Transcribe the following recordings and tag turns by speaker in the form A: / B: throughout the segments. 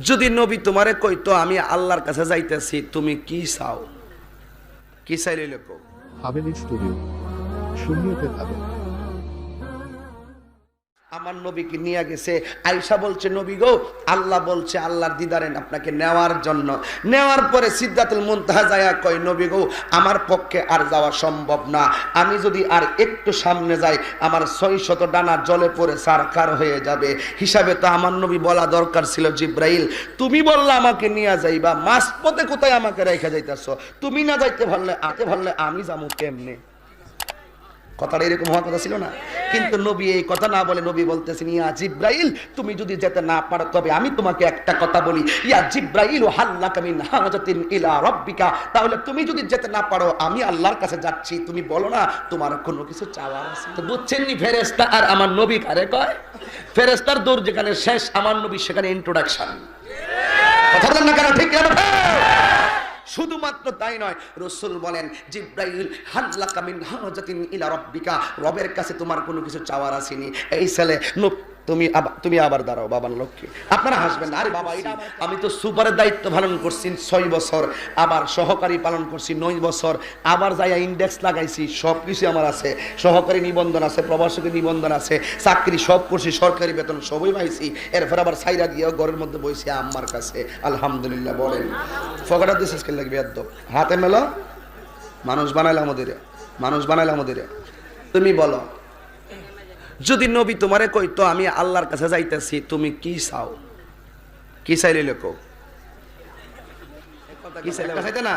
A: যদি নবী তোমারে কইতো আমি আল্লাহর কাছে যাইতেছি, তুমি কি চাও? কি চাইলে
B: হাবেলি স্টুডিও শূন্যতে
A: আমার নবীকে নিয়ে গেছে। আয়সা বলছে, নবী গো, আল্লাহ বলছে, আল্লাহর দিদারেন আপনাকে নেওয়ার জন্য। নেওয়ার পরে সিদ্ধাতুল মুনতাহা কয়, নবী গো, আমার পক্ষে আর যাওয়া সম্ভব না। আমি যদি আর একটু সামনে যাই, আমার ছয় শত ডানা জলে পড়ে সারকার হয়ে যাবে। হিসাবে তো আমার নবী বলা দরকার ছিল, জিব্রাইল, তুমি বললে আমাকে নিয়ে যাইবা মাস পথে কোথায় আমাকে রেখে যাইতেছ? তুমি না যাইতে পারলে, আতে পারলে আমি যাব কেমনে? কথাটা এরকম হওয়ার কথা ছিল না। কিন্তু নবী এই কথা না বলে নবী বলতেছেন, ইয়া জিব্রাইল, তুমি যদি যেতে না পারো, তবে আমি তোমাকে একটা কথা বলি। ইয়া জিব্রাইল, হাল্লাকা মিন হাজাতিন ইলা রাব্বিকা। তাহলে তুমি যদি যেতে না পারো, আমি আল্লাহর কাছে যাচ্ছি। তুমি বলো না, তোমার কোনো কিছু চাওয়ার আছে? তো বুঝছেন নি ফেরেশতা আর আমার নবী কারে কয়? ফেরেশতার দূর যেখানে শেষ, আমার নবী সেখানে ইন্ট্রোডাকশন কথা বলেন না কেন, ঠিক শুধুমাত্র তাই নয়। রসুল বলেন, জিব্রাইল, হাল্লাকা মিন হাজাতিন ইলা রব্বিকা, রবের কাছে তোমার কোনো কিছু চাওয়ার আসেনি এই ছেলে তুমি তুমি আবার দাঁড়াও বাবার লক্ষ্যে আপনারা হাসবেন আরে বাবা, এটা আমি তো সুপারের দায়িত্ব পালন করছি ছয় বছর, আবার সহকারী পালন করছি নয় বছর, আবার যাইয়া ইন্ডেক্স লাগাইছি সব কিছু আমার আছে। সহকারী নিবন্ধন আছে প্রবাসী নিবন্ধন আছে, চাকরি সব করছি, সরকারি বেতন সবই পাইছি। এরপর আবার সাইরা দিয়ে ঘরের মধ্যে বসে আম্মার কাছে। আলহামদুলিল্লাহ, বলেন। ফকাটা দিস কে লাগবে এত। হাতে মেলো, মানুষ বানাইলাম আমাদের। মানুষ বানাইলাম আমাদের। তুমি বলো যদি নবী তোমারে কইতো আমি আল্লাহর কাছে যাইতেছি তুমি কি চাও? কি চাইলে লেখো? কি চাইলে চাইতে না?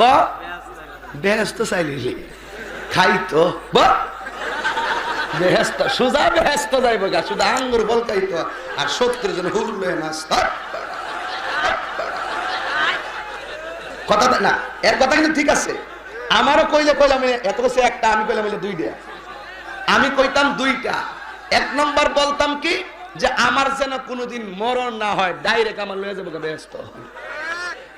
A: ক? বেহেস্ত চাইলি খাইতো বা? বেহেস্ত সুজা বেহেস্ত যাইব গা শুধু আঙ্গুর বল খাইতো আর সত্তর জন হুল্লে নাস্তা কথা না এর কথা কিন্তু ঠিক আছে। আমারও কইলে কইলাম এত কিছু একটা, আমি কইলাম দুই দুইটা। আমি কইতাম দুইটা। এক নম্বর বলতাম কি, যে আমার যেন কোনোদিন মরণ না হয়, ডাইরেক্ট আমার লয়ে যাব ব্যস্ত।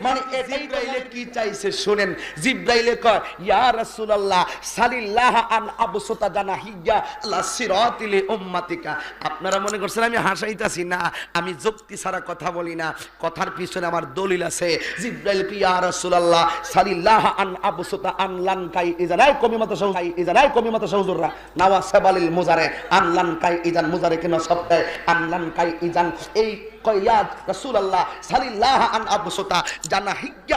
A: মানে জিব্রাইলে কি চাইছে শুনেন? জিব্রাইলে কয় ইয়া রাসূলুল্লাহ সালিল্লাহ আন আবসুতা জানা হিয়া আলা সিরাতিল উম্মাতিকা। আপনারা মনে করছেন আমি হাসাইতাছি? না আমি যুক্তি ছাড়া কথা বলি না। কথার পিছনে আমার দলিল আছে। জিব্রাইল কি ইয়া রাসূলুল্লাহ সালিল্লাহ আন আবসুতা আন লান কাই ইজানাই কমি মত সৌ কাই ইজানাই কমি মত সৌজুররা নাওয়া সাবালিল মুজারে আন লান কাই ইজান মুজারে কেন সপ্তাহে আন লান কাই ইজান এই কয়াত রাসূলুল্লাহ সাল্লাল্লাহু আন আবসুতা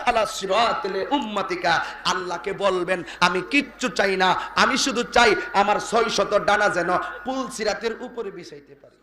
A: আলা সিরাতিল উম্মাতিকা। আল্লাহকে বলবেন, আমি কিচ্ছু চাই না, আমি শুধু চাই আমার ছয় শত ডানা যেন পুল সিরাতের উপরে বিছাইতে পারি।